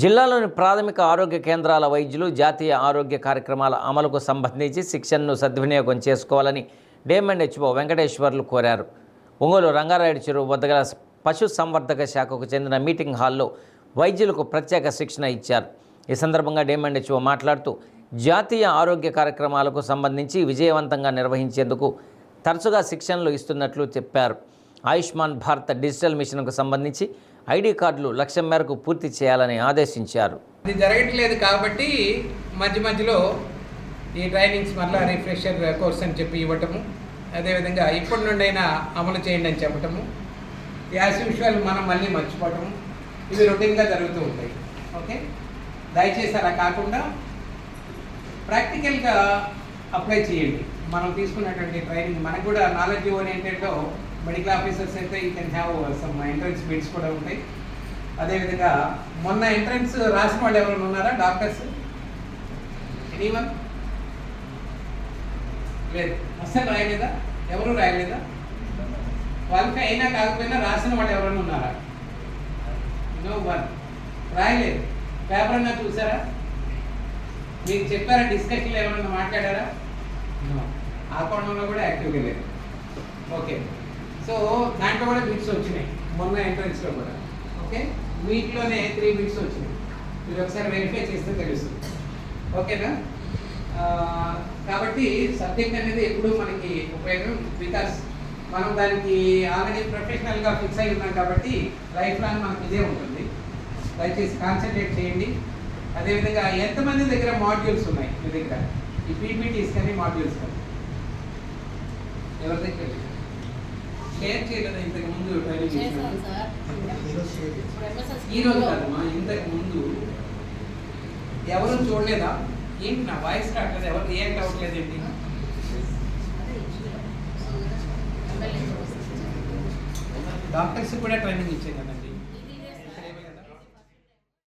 జిల్లాలోని ప్రాథమిక ఆరోగ్య కేంద్రాల వైద్యులు జాతీయ ఆరోగ్య కార్యక్రమాల అమలుకు సంబంధించి శిక్షణను సద్వినియోగం చేసుకోవాలని డేమండ్ హెచ్ఓ వెంకటేశ్వర్లు కోరారు. ఒంగోలు రంగారాయుడు చెరువు వద్ద గల పశు సంవర్ధక శాఖకు చెందిన మీటింగ్ హాల్లో వైద్యులకు ప్రత్యేక శిక్షణ ఇచ్చారు. ఈ సందర్భంగా డేమండ్ హెచ్ఓ మాట్లాడుతూ జాతీయ ఆరోగ్య కార్యక్రమాలకు సంబంధించి విజయవంతంగా నిర్వహించేందుకు తరచుగా శిక్షణలు ఇస్తున్నట్లు చెప్పారు. ఆయుష్మాన్ భారత్ డిజిటల్ మిషన్కు సంబంధించి ఐడి కార్డులు లక్ష్యం మేరకు పూర్తి చేయాలని ఆదేశించారు. ఇది జరగట్లేదు కాబట్టి మధ్య మధ్యలో ఈ ట్రైనింగ్స్ మళ్ళీ రిఫ్రెషర్ కోర్స్ అని చెప్పి ఇవ్వటము. అదేవిధంగా ఇప్పటి నుండైనా అమలు చేయండి అని చెప్పటము. యాజ్ యూజువల్ మనం మళ్ళీ మర్చిపోవటము. ఇవి రొటీన్గా జరుగుతూ ఉంటాయి. ఓకే దయచేసి అలా కాకుండా ప్రాక్టికల్గా అప్లై చేయండి. మనం తీసుకున్నటువంటి ట్రైనింగ్ మనకు కూడా నాలెడ్జ్ ఓరియంటెడ్లో మెడికల్ ఆఫీసర్స్ అయితే ఈ can have some entrance bids కూడా ఉంటాయి. అదేవిధంగా మొన్న ఎంట్రన్స్ రాసిన వాళ్ళు ఎవరైనా ఉన్నారా? డాక్టర్స్? ఎనీవన్ లేదు. అస్సలు రాయలేదా? ఎవరు రాయలేదా? క్వాలిఫై అయినా కాకపోయినా రాసిన వాళ్ళు ఎవరైనా ఉన్నారా? నో వన్ రాయలేదు. పేపర్ అన్నా చూసారా? మీకు చెప్పారా? డిస్కషన్లో ఎవరైనా మాట్లాడారా? ఆ కోణంలో కూడా యాక్టివ్గా లేదు. ఓకే సో దాంట్లో కూడా బిట్స్ వచ్చినాయి. మొన్న ఎంట్రన్స్లో కూడా. ఓకే వీటిలోనే త్రీ బిట్స్ వచ్చినాయి. మీరు ఒకసారి వెరిఫై చేస్తే తెలుస్తుంది. ఓకేనా కాబట్టి సబ్జెక్ట్ అనేది ఎప్పుడూ మనకి ఉపయోగం బికాస్ మనం దానికి ఆల్రెడీ ప్రొఫెషనల్గా ఫిక్స్ అయి ఉన్నాం కాబట్టి లైఫ్ లాంగ్ మనకి ఇదే ఉంటుంది. దయచేసి కాన్సన్ట్రేట్ చేయండి. అదేవిధంగా ఎంతమంది దగ్గర మాడ్యూల్స్ ఉన్నాయి మీ దగ్గర? ఈ పీపీటీస్ కానీ మాడ్యూల్స్ కానీ. ఎవరి దగ్గర? షేర్ చేయలేదు ఇంతకు ముందు ట్రైనింగ్ ఈ రోజు కాదమ్మా ఇంతకు ముందు ఎవరు చూడలేదా? ఏంటి నా వాయిస్ రావట్లేదు ఎవరు రియాక్ట్ అవ్వట్లేదు ఏంటి. డాక్టర్స్ కూడా ట్రైనింగ్ ఇచ్చే కదండి.